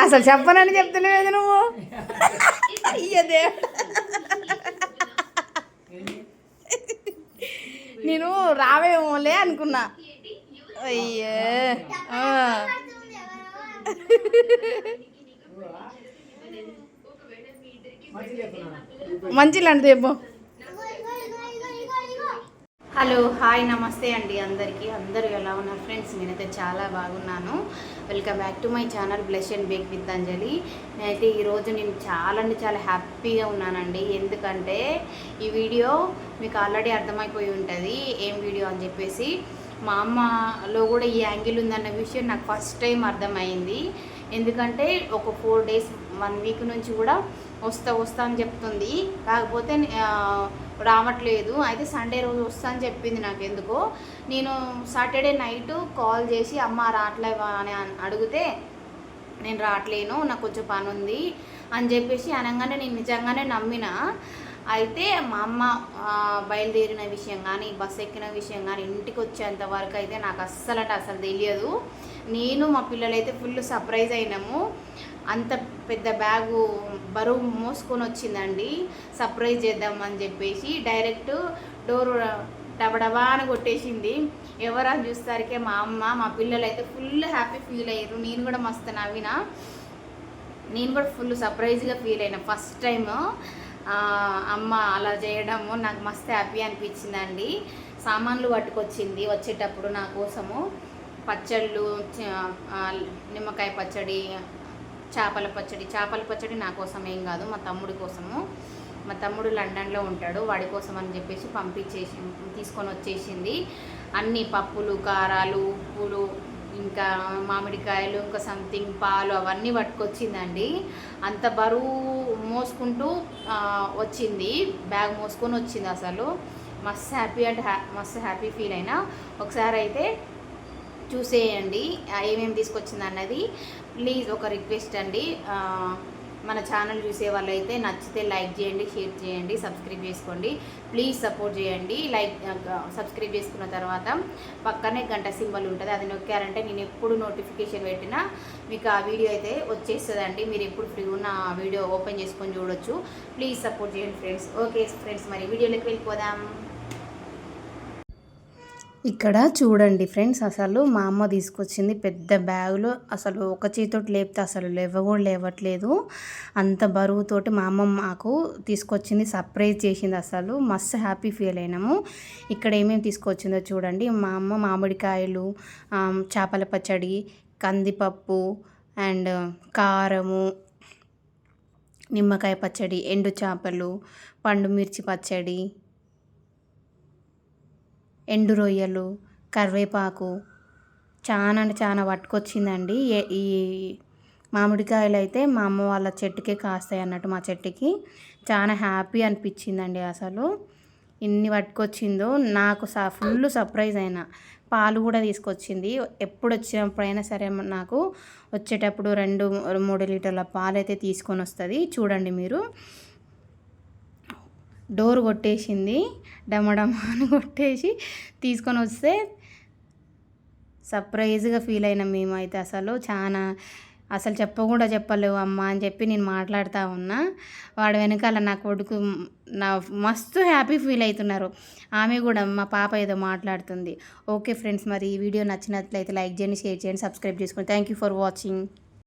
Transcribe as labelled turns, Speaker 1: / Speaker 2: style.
Speaker 1: అసలు చెప్పనని చెప్తలేదు నువ్వు? అయ్యదే నేను రావేమోలే అనుకున్నా. అయ్యే. మంచి లాంటిది చెప్పు. హలో హాయ్ నమస్తే అండి అందరికీ. అందరూ ఎలా ఉన్నారు ఫ్రెండ్స్? నేనైతే చాలా బాగున్నాను. Welcome back to my channel bless and bake with Anjali. నేనైతే ఈరోజు నేను చాలా అంటే చాలా హ్యాపీగా ఉన్నానండి. ఎందుకంటే ఈ వీడియో మీకు ఆల్రెడీ అర్థమైపోయి ఉంటుంది. ఏం వీడియో అని చెప్పేసి మా అమ్మలో కూడా ఈ యాంగిల్ ఉందన్న విషయం నాకు ఫస్ట్ టైం అర్థమైంది. ఎందుకంటే ఒక ఫోర్ డేస్ వన్ వీక్ నుంచి కూడా వస్తా వస్తా అని చెప్తుంది. కాకపోతే రావట్లేదు. అయితే సండే రోజు వస్తా అని చెప్పింది నాకు ఎందుకో. నేను సాటర్డే నైట్ కాల్ చేసి అమ్మ రావట్లేవా అని అడిగితే నేను రావట్లేను నాకు కొంచెం పని ఉంది అని చెప్పేసి అనగానే నేను నిజంగానే నమ్మిన. అయితే మా అమ్మ బయలుదేరిన విషయం కానీ బస్సు ఎక్కిన విషయం కానీ ఇంటికి వచ్చేంత వరకు అయితే నాకు అస్సలు అంటే అసలు తెలియదు. నేను మా పిల్లలైతే ఫుల్ సర్ప్రైజ్ అయినాము. అంత పెద్ద బ్యాగు బరువు మోసుకొని వచ్చిందండి. సర్ప్రైజ్ చేద్దామని చెప్పేసి డైరెక్ట్ డోర్ డబడబా అని కొట్టేసింది. ఎవరని చూస్తారికే మా అమ్మ మా పిల్లలు అయితే ఫుల్ హ్యాపీ ఫీల్ అయ్యారు. నేను కూడా మస్తు నవ్విన. నేను కూడా ఫుల్ సర్ప్రైజ్గా ఫీల్ అయినా ఫస్ట్ టైం అమ్మ అలా చేయడము నాకు మస్తు హ్యాపీ అనిపించిందండి. సామాన్లు పట్టుకొచ్చింది వచ్చేటప్పుడు నా కోసము. పచ్చళ్ళు నిమ్మకాయ పచ్చడి చేపల పచ్చడి. చేపల పచ్చడి నా కోసం ఏం కాదు మా తమ్ముడి కోసము. మా తమ్ముడు లండన్లో ఉంటాడు వాడి కోసం అని చెప్పేసి పంపించేసి తీసుకొని వచ్చేసింది. అన్ని పప్పులు కారాలు ఉప్పులు ఇంకా మామిడికాయలు ఇంకా సంథింగ్ పాలు అవన్నీ పట్టుకొచ్చిందండి. అంత బరువు మోసుకుంటూ వచ్చింది. బ్యాగ్ మోసుకొని వచ్చింది అసలు. మస్తు హ్యాపీ అండ్ హ్యా మస్తు హ్యాపీ ఫీల్ అయినా. ఒకసారి అయితే చూసేయండి ఏమేమి తీసుకొచ్చింది అన్నది. ప్లీజ్ ఒక రిక్వెస్ట్ అండి మన ఛానల్ చూసే వాళ్ళైతే నచ్చితే లైక్ చేయండి షేర్ చేయండి సబ్స్క్రైబ్ చేసుకోండి. ప్లీజ్ సపోర్ట్ చేయండి. లైక్ సబ్స్క్రైబ్ చేసుకున్న తర్వాత పక్కనే గంట సింబల్ ఉంటుంది అది నొక్కారంటే నేను ఎప్పుడు నోటిఫికేషన్ పెట్టినా మీకు ఆ వీడియో అయితే వచ్చేస్తుందండి. మీరు ఎప్పుడు ఫ్రీ ఉన్న ఆ వీడియో ఓపెన్ చేసుకొని చూడొచ్చు. ప్లీజ్ సపోర్ట్ చేయండి ఫ్రెండ్స్ ఓకే ఫ్రెండ్స్ మరి వీడియోలోకి వెళ్ళిపోదాం. ఇక్కడ చూడండి ఫ్రెండ్స్ అసలు మా అమ్మ తీసుకొచ్చింది పెద్ద బ్యాగులో. అసలు ఒక చేతితోటి లేపితే అసలు లేవ కూడా లేవట్లేదు. అంత బరువుతోటి మా అమ్మ మాకు తీసుకొచ్చింది సర్ప్రైజ్ చేసింది. అసలు మస్తు హ్యాపీ ఫీల్ అయినాము. ఇక్కడ ఏమేమి తీసుకొచ్చిందో చూడండి. మా అమ్మ మామిడికాయలు చేపల పచ్చడి కందిపప్పు అండ్ కారము నిమ్మకాయ పచ్చడి ఎండు చేపలు పండు మిర్చి పచ్చడి ఎండు రొయ్యలు కరివేపాకు చాలా అంటే చాలా పట్టుకొచ్చిందండి. ఈ మామిడికాయలు అయితే మా అమ్మ వాళ్ళ చెట్టుకే కాస్తాయి అన్నట్టు మా చెట్టుకి. చాలా హ్యాపీ అనిపించిందండి అసలు. ఇన్ని పట్టుకొచ్చిందో నాకు స ఫుల్ సర్ప్రైజ్ అయినా. పాలు కూడా తీసుకొచ్చింది. ఎప్పుడు వచ్చినప్పుడైనా సరే నాకు వచ్చేటప్పుడు రెండు మూడు లీటర్ల పాలు అయితే తీసుకొని వస్తుంది చూడండి మీరు. డోర్ కొట్టేసింది. డమడమ అని కొట్టేసి తీసుకొని వస్తే సర్ప్రైజ్గా ఫీల్ అయినా మేమైతే అసలు. చాలా అసలు చెప్పకుండా చెప్పలేవు అమ్మ అని చెప్పి నేను మాట్లాడుతూ ఉన్నా. వాడు వెనకాల నా కొడుకు నా మస్తు హ్యాపీ ఫీల్ అవుతున్నారు. ఆమె కూడా మా పాప ఏదో మాట్లాడుతుంది. ఓకే ఫ్రెండ్స్ మరి ఈ వీడియో నచ్చినట్లయితే లైక్ చేయండి షేర్ చేయండి సబ్స్క్రైబ్ చేసుకోండి. Thank you for watching.